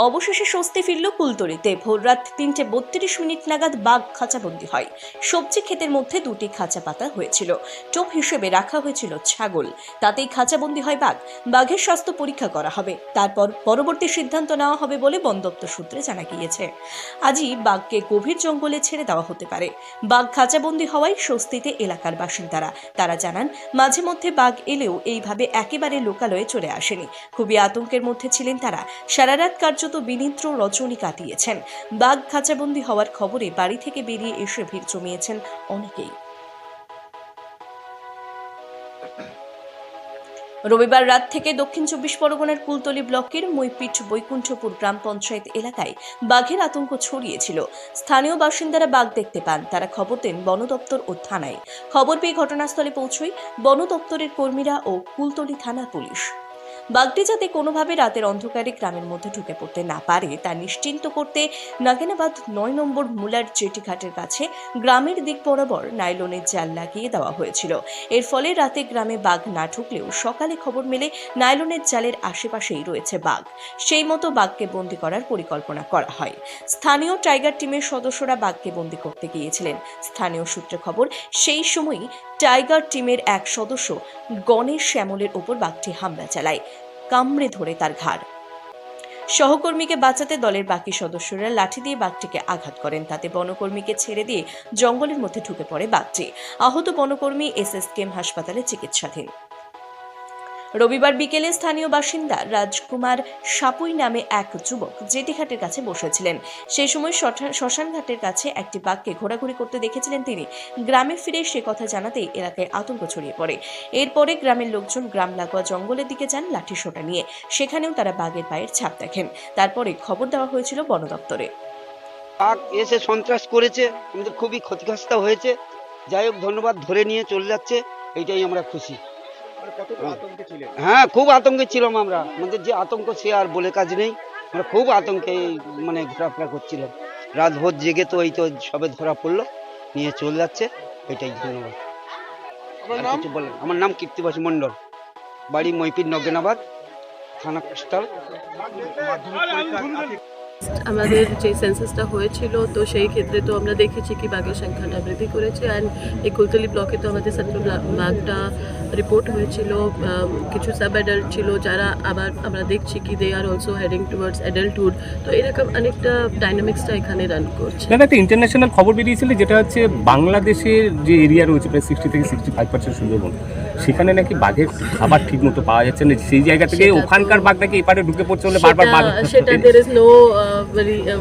অবশেষে স্বস্তি ফিরল কুলতলিতে ভোররাত তিনটে বত্রিশ মিনিট নাগাদ বাঘ খাঁচাবন্দি হয়। সবজি ক্ষেতের মধ্যে দুটি খাঁচা পাতা হয়েছিল। টোপ হিসেবে রাখা হয়েছিল ছাগল। তাতেই খাঁচাবন্দি হয় বাঘ। বাঘের স্বাস্থ্য পরীক্ষা করা হবে। তারপর পরবর্তী সিদ্ধান্ত নেওয়া হবে বলে বন দপ্তর সূত্রে জানা গিয়েছে। আজই বাঘকে গভীর জঙ্গলে ছেড়ে দেওয়া হতে পারে। বাঘ খাঁচাবন্দি হওয়ায় স্বস্তিতে এলাকার বাসিন্দারা। তারা জানান, মাঝে মধ্যে বাঘ এলেও এইভাবে একেবারে লোকালয়ে চলে আসেনি। খুবই আতঙ্কের মধ্যে ছিলেন তারা। সারা রাত কার্যত বিনিদ্র রজনী কাটিয়েছেন বাঘ খাঁচাবন্দি হওয়ার খবরে বাড়ি থেকে বেরিয়ে এসে ভিড় জমিয়েছেন অনেকেই। রবিবার রাত থেকে দক্ষিণ চব্বিশ পরগনার কুলতলি ব্লকের মৈপিঠ বৈকুণ্ঠপুর গ্রাম পঞ্চায়েত এলাকায় বাঘের আতঙ্ক ছড়িয়েছিল। স্থানীয় বাসিন্দারা বাঘ দেখতে পান। তারা খবর দেন বন দপ্তর ও থানায়। খবর পেয়ে ঘটনাস্থলে পৌঁছয় বন দপ্তরের কর্মীরা ও কুলতলি থানার পুলিশ। বাঘটি যাতে কোনোভাবে রাতের অন্ধকারে গ্রামের মধ্যে ঢুকে পড়তে না পারে, তা নিশ্চিন্ত করতে নাগিনাবাদ নয় নম্বর মুলার জেটি ঘাটের কাছে গ্রামের দিক বরাবর নাইলনের জাল লাগিয়ে দেওয়া হয়েছিল। এর ফলে রাতে গ্রামে বাঘ না ঢুকলেও সকালে খবর মেলে নাইলনের জালের আশেপাশেই রয়েছে বাঘ। সেই মতো বাঘকে বন্দি করার পরিকল্পনা করা হয়। স্থানীয় টাইগার টিমের সদস্যরা বাঘকে বন্দি করতে গিয়েছিলেন। স্থানীয় সূত্রে খবর, সেই সময়ই টাইগার টিমের এক সদস্য গণেশ শ্যামলের ওপর বাঘটি হামলা চালায়, কামড়ে ধরে তার ঘাড়। সহকর্মীকে বাঁচাতে দলের বাকি সদস্যরা লাঠি দিয়ে বাঘটিকে আঘাত করেন। তাতে বনকর্মীকে ছেড়ে দিয়ে জঙ্গলের মধ্যে ঢুকে পড়ে বাঘটি। আহত বনকর্মী এস এস কেম হাসপাতালে চিকিৎসাধীন। রবিবার বিকেলে স্থানীয় বাসিন্দা রাজকুমার সাপুই নামে এক যুবক জেটিঘাটের কাছে বসেছিলেন। সেই সময় শ্মশানঘাটের কাছে একটি বাঘকে ঘোরাঘুরি করতে দেখেছিলেন তিনি। গ্রামে ফিরে সে কথা জানাতেই এলাকায় আতঙ্ক ছড়িয়ে পড়ে। এরপরে গ্রামের লোকজন গ্রাম লাগোয়া জঙ্গলের দিকে যান লাঠি সোটা নিয়ে। সেখানেও তারা বাঘের পায়ের ছাপ দেখেন। তারপরে খবর দেওয়া হয়েছিল বন দপ্তরে। বাঘ এসে সন্ত্রাস করেছে আমাদের খুবই ক্ষতিগ্রস্ত হয়েছে। যাই হোক, ধন্যবাদ, ধরে নিয়ে চলে যাচ্ছে। এইটাই আমরা খুশি। হ্যাঁ খুব আতঙ্কে ছিলাম আমরা। আমাদের যে আতঙ্ক সে আর বলে কাজ নেই। আমরা খুব আতঙ্কে মানে ঘোরাফেরা করছিলাম। রাত ভোর জেগে তো এই তো সবে ধরা পড়ল নিয়ে চলে যাচ্ছে। এটাই ধন্যবাদ। কিছু বলেন? আমার নাম কীর্তিবাস মণ্ডল। বাড়ি মৈপির নগেনাবাদ থানা কোস্টাল আমাদের যে সেন্সাসটা হয়েছিল তো সেই ক্ষেত্রে তো আমরা দেখেছি কি বাঘের সংখ্যাটা বৃদ্ধি করেছে। অ্যান্ড এই কুলতলি ব্লকে তো আমাদের সাথে বাঘটা রিপোর্ট হয়েছিল। কিছু সাব অ্যাডাল্ট ছিল যারা আবার আমরা দেখছি কি they are also heading towards adulthood তো এরকম অনেকটা ডাইনামিক্সটা এখানে রান করছে। দাদা একটা ইন্টারন্যাশনাল খবর বেরিয়েছিল যেটা হচ্ছে বাংলাদেশের যে এরিয়া রয়েছে প্রায় সিক্সটি থেকে সিক্সটি ফাইভ পার্সেন্ট সুন্দরবন সেখানে নাকি বাঘের খাবার ঠিক মতো পাওয়া যাচ্ছে না। সেই জায়গা থেকে ওখানকার বাঘ নাকি এপারে ঢুকে পড়ছে বলে বারবার বাঘ সেটা- দের ইজ নো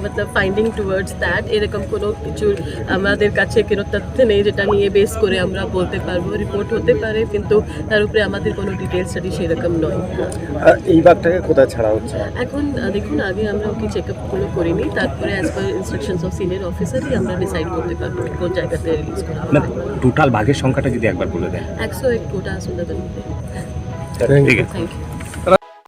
মতলব ফাইন্ডিং টুয়ার্ডস দ্যাট এরকম কোনো কিছু আমাদের কাছে কোনো তথ্য নেই যেটা নিয়ে বেস করে আমরা বলতে পারব রিপোর্ট হতে পারে কিন্তু তার উপরে আমাদের কোনো ডিটেল স্টাডি সেরকম নয়। এই বাঘটাকে কোথায় ছাড়া হচ্ছে? এখন দেখুন আগে আমরা ওকে চেক আপগুলো করিনি তারপরে as per instructions of senior অফিসারই আমরা ডিসাইড করতে পারব কোন জায়গাতে রিলিজ করা হবে। টোটাল বাঘের সংখ্যাটা যদি একবার বলে দেন। একশো এক গোটা সুন্দরবন ঠিক আছে। Thank you